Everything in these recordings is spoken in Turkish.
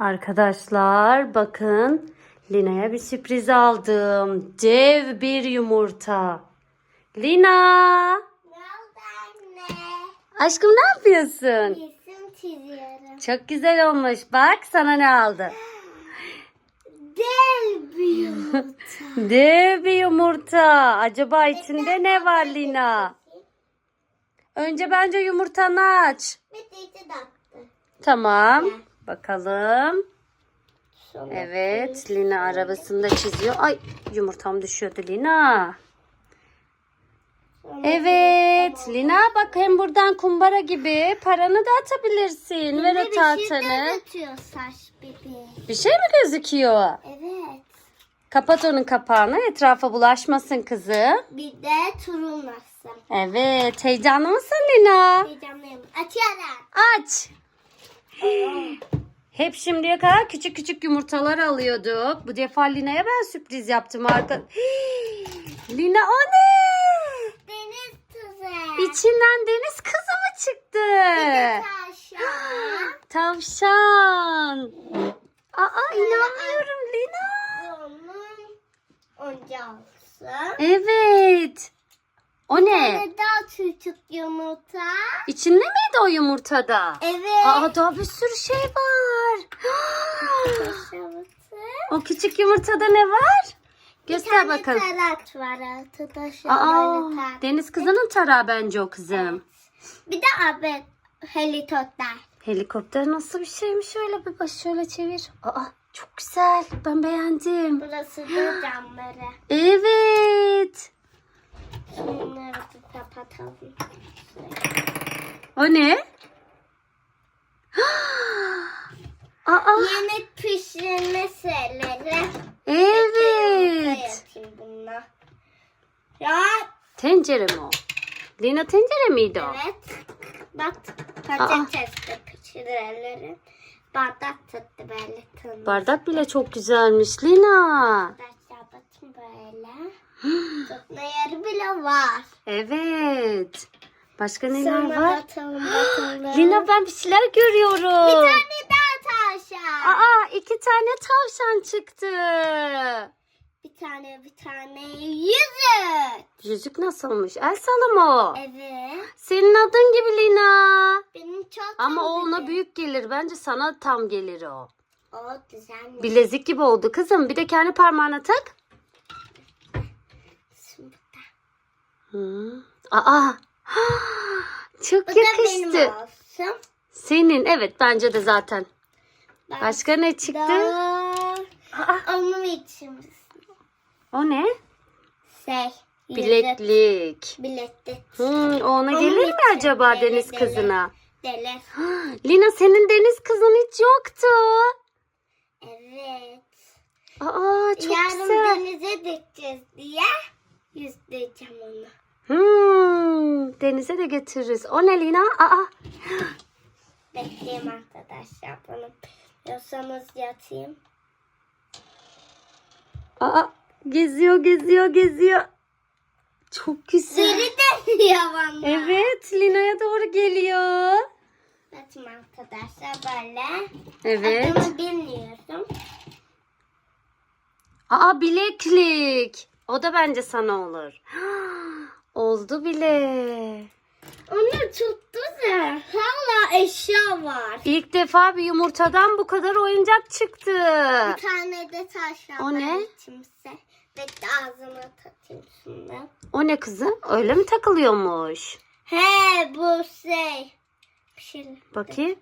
Arkadaşlar bakın Lina'ya bir sürpriz aldım. Dev bir yumurta. Lina! Ne oldu anne? Aşkım ne yapıyorsun? Resim çiziyorum. Çok güzel olmuş. Bak sana ne aldı. Dev bir yumurta. Dev bir yumurta. Acaba içinde ne var Lina? Önce bence yumurtanı aç. Tamam. Bakalım. Sonra Evet, Lina arabasında çiziyor. Ay, yumurtam düşüyordu Lina. Evet, Lina bak hem buradan kumbara gibi paranı da atabilirsin. Ver o bir şey tahtanı. gözüküyor saç bebeği. Bir şey mi gözüküyor? Evet. Kapat onun kapağını, etrafa bulaşmasın kızım. Bir de turulmasın. Evet, heyecanlı mısın Lina? Heyecanlıyım. Açıyorum. Aç. Hep şimdiye kadar küçük küçük yumurtalar alıyorduk. Bu defa Lina'ya ben sürpriz yaptım arka. Lina o ne? Deniz tuzu. İçinden deniz kızı mı çıktı? Taşa. Tavşan. Aa inanmıyorum Lina. Onun oyuncağısı. Evet. O ne? Ne daha küçük yumurta. İçinde miydi o yumurtada? Evet. Aa daha bir sürü şey var. O küçük yumurtada ne var? Göster bakalım. tarak var arkadaşlar. Aa, böyle tarak. deniz kızının tarağı bence o kızım. Bir de abi helikopter. Helikopter nasıl bir şeymiş öyle bir baş şöyle çevir. Aa çok güzel. Ben beğendim. Burası da camları. Evet. Şunları bir kapatalım. O ne? Aa Yeni pişirme şeyleri. evet. Bununla. Ya Tencere mi o? Lina tencere miydi o? evet. Bak patates de pişirelim. Bardak tuttu böyle tını. Bardak bile çok güzelmiş Lina. Arkadaşlar bakın böyle. Tutma yeri bile var. Evet. Başka neler Sonra var? bakalım bakalım. Lina ben bir şeyler görüyorum. Bir tane daha tavşan. Aa iki tane tavşan çıktı. Bir tane bir tane yüzük. Yüzük nasılmış? El salı? Evet. Senin adın gibi Lina. Benim çok Ama o ona büyük gelir. Bence sana tam gelir o. O güzelmiş. Bilezik gibi oldu kızım. Bir de kendi parmağına tak. Şimdi de. Hı. Aa. Çok Bu da benim yakıştı. olsun. Senin evet bence de zaten. Ben Başka ne çıktı? da Aa, onun için o ne? şey. yüzük. Bileklik. Bileklik. Hı, o ona Onun gelir mi için acaba deli deniz deli. kızına? Deli. Lina senin deniz kızın hiç yoktu. Evet. Aa çok Yarın güzel. denize Denize de götürürüz. O ne Lina? Aa, Bekleyeyim arkadaşlar bunu. Yoksanız yatayım. aa, geziyor, geziyor, geziyor. Çok güzel. Deri de yavanlar. Evet, Lina'ya doğru geliyor. Bakın arkadaşlar böyle. Evet. Adını bilmiyorum. Aa, bileklik. O da bence sana olur. Oldu bile. Onu tuttu da hala eşya var. İlk defa bir yumurtadan bu kadar oyuncak çıktı. Bir tane de taş. O ne? Kimse. Bekle ağzıma takayım şimdi. O ne kızım? Öyle mi takılıyormuş? He bu şey. Bir şey. Bakayım.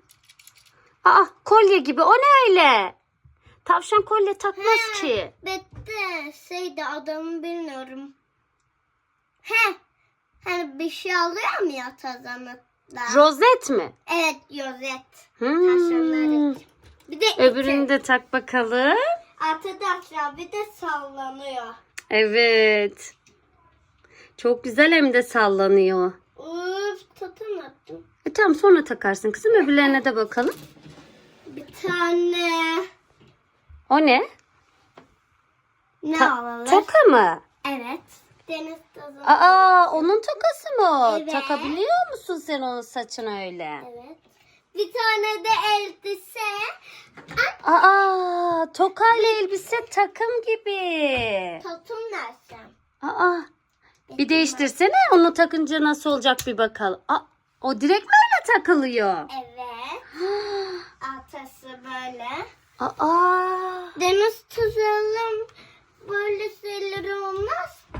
Aa, kolye gibi. O ne öyle? Tavşan kolye takmaz ki. Bekle. Şey de adamı bilmiyorum. He. Hani bir şey alıyor mu ya tazanıkla? Rozet mi? Evet yozet. Hmm. Bir de Öbürünü de tak bakalım. Arkadaşlar bir de sallanıyor. Evet. Çok güzel hem de sallanıyor. Uf tutamadım. E tamam sonra takarsın kızım. Öbürlerine de bakalım. Bir tane O ne? ne Ta- alalım? toka mı? Evet. Deniz tazı. Aa onun tokası mı? Evet. Takabiliyor musun sen onun saçına öyle? Evet. Bir tane de elbise. Aa, tokayla elbise takım gibi. Totum nerede? Aa, bir değiştirsene onu takınca nasıl olacak bir bakalım. Aa, o direkt mi öyle takılıyor? Evet. Altası böyle. Aa, Deniz tuzalım böyle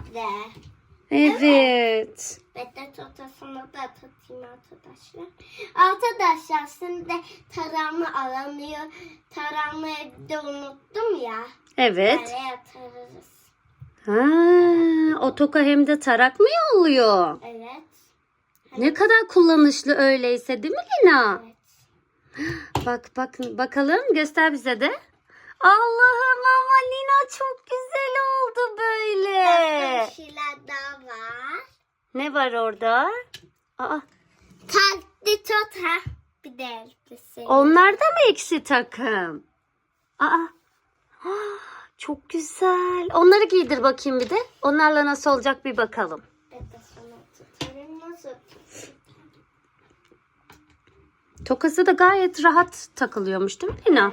olmaz de. evet. Bedet otasını da atayım arkadaşlar. Arkadaşlar şimdi taramı aranıyor. Taramı evde unuttum ya. Evet. Böyle yatarız. Ha, o toka hem de tarak mı yolluyor? Evet. Ne kadar kullanışlı öyleyse değil mi Lina? Evet. Bak bak bakalım göster bize de. Allah'ım ama Lina çok güzel oldu böyle. Başka bir şeyler daha var. Ne var orada? Aa, Kalpli tot ha. Bir de elbise. onlar da mı eksi takım? Aa, çok güzel. Onları giydir bakayım bir de. Onlarla nasıl olacak bir bakalım. Tokası da gayet rahat takılıyormuş değil mi Lina?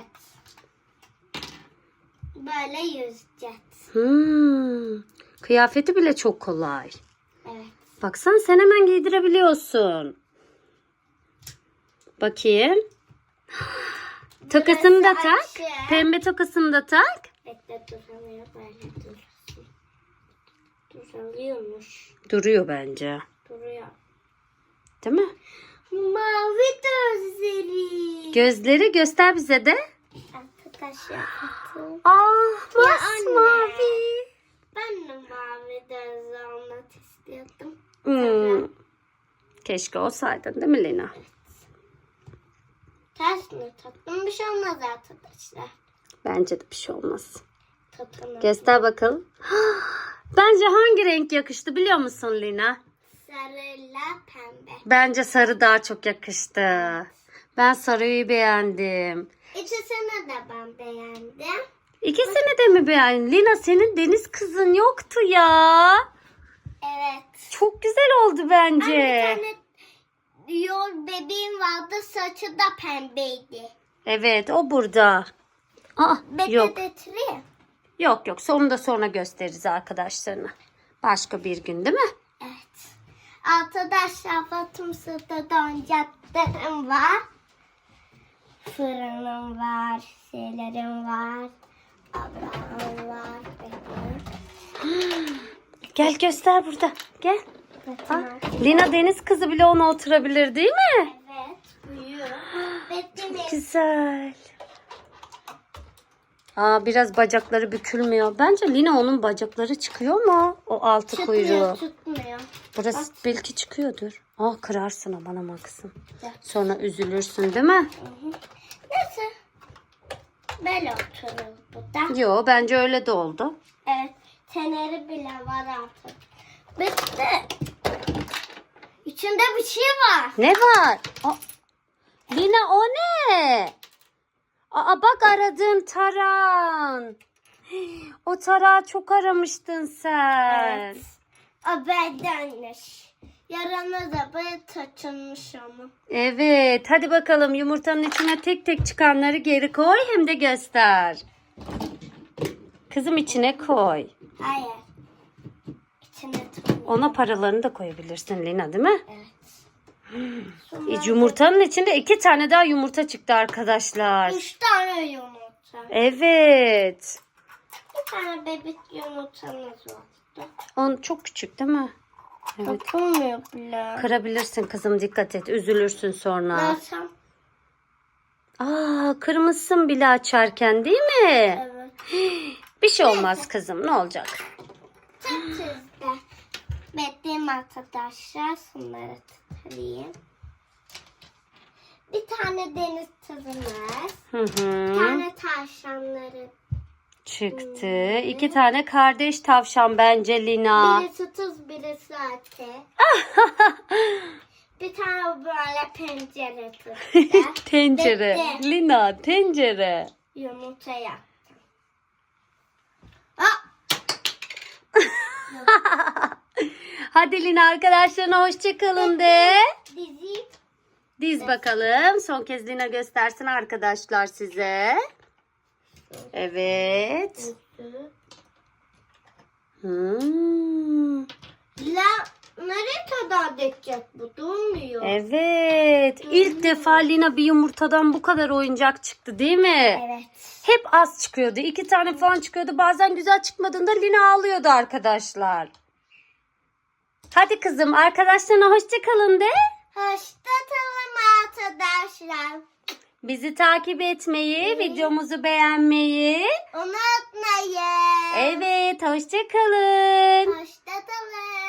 Böyle yüzeceğiz. Hmm, kıyafeti bile çok kolay. Evet. Baksan sen hemen giydirebiliyorsun. Bakayım. Tokasını da tak. açık. Pembe tokasını da tak. Bekle duramıyor böyle dursun. Duramıyormuş. Duruyor bence. Duruyor. Değil mi? Mavi gözleri. Gözleri göster bize de. Arkadaşlar bakın. Ah masmavi. Ben de mavi gözlü olmak istiyordum. Hmm. Keşke olsaydın değil mi Lina? Ters mi tatlım bir şey olmaz arkadaşlar. Bence de bir şey olmaz. Tatlım. Göster bakalım. Bence hangi renk yakıştı biliyor musun Lina? Sarıyla pembe. Bence sarı daha çok yakıştı. Ben sarıyı beğendim. İkisini de ben beğendim. İkisini de mi beğendin? Lina senin deniz kızın yoktu ya. Evet. Çok güzel oldu Bir bence. tane yol bebeğim vardı saçı da pembeydi. Evet o burada. Aa, Bekle yok getireyim. yok yok onu da sonra gösteririz arkadaşlarına. Başka bir gün değil mi? Evet. Arkadaşlar Fatım Sırt'ta oyuncaklarım var. Fırınım var, şeylerim var. Ablam var. Gel göster burada. Gel. Aa, Lina deniz kızı bile ona oturabilir değil mi? Evet. Bekle. Güzel. Aa biraz bacakları bükülmüyor. Bence Lina onun bacakları çıkıyor mu? O altı Tutmuyor, kuyruğu. tutmuyor. Burası belki çıkıyordur. Aa kırarsın aman ama kızım. Sonra üzülürsün değil mi? Neyse. Böyle oturur burada. Yo bence öyle de oldu. Evet. Teneri bile var artık. Bitti. İçinde bir şey var. Ne var? Aa, Lina o ne? Aa bak aradığın taran. O tarağı çok aramıştın sen. Evet. O bedenmiş. Yarana da böyle taçınmış ama. Evet, hadi bakalım yumurtanın içine tek tek çıkanları geri koy hem de göster. Kızım içine koy. Hayır. İçine. Ona paralarını da koyabilirsin Lina değil mi? Evet. E, yumurtanın içinde iki tane daha yumurta çıktı arkadaşlar. Üç tane yumurta. Evet. Bir tane bebek yumurtamız vardı. On çok küçük değil mi? Evet. Takılmıyor bile. Kırabilirsin kızım dikkat et. Üzülürsün sonra. Nasıl? Aa, kırmışsın bile açarken değil mi? Evet. Bir şey olmaz kızım. Ne olacak? Çok hızlı. Bekleyeyim arkadaşlar. Şunları tutarayım. Bir tane deniz tuzumuz. Hı Bir hı. tane tavşanları. Çıktı. İki tane kardeş tavşan bence Lina. Birisi tuz, birisi ate. bir tane böyle pencere tuttu. tencere. Bekle. Lina tencere. Yumurta yaptım. Aa, Hadi Lina arkadaşlarına hoşçakalın de. dizi Diz bakalım. Son kez Lina göstersin arkadaşlar size. Evet. Hmm. La nereye kadar dökecek bu? Durmuyor. Evet. İlk defa Lina bir yumurtadan bu kadar oyuncak çıktı değil mi? Evet. Hep az çıkıyordu. İki tane falan çıkıyordu. Bazen güzel çıkmadığında Lina ağlıyordu arkadaşlar. Hadi kızım arkadaşlarına hoşça kalın de. Hoşçakalın arkadaşlar. Bizi takip etmeyi, videomuzu beğenmeyi. Unutmayın. Evet, hoşça kalın. Hoşçakalın.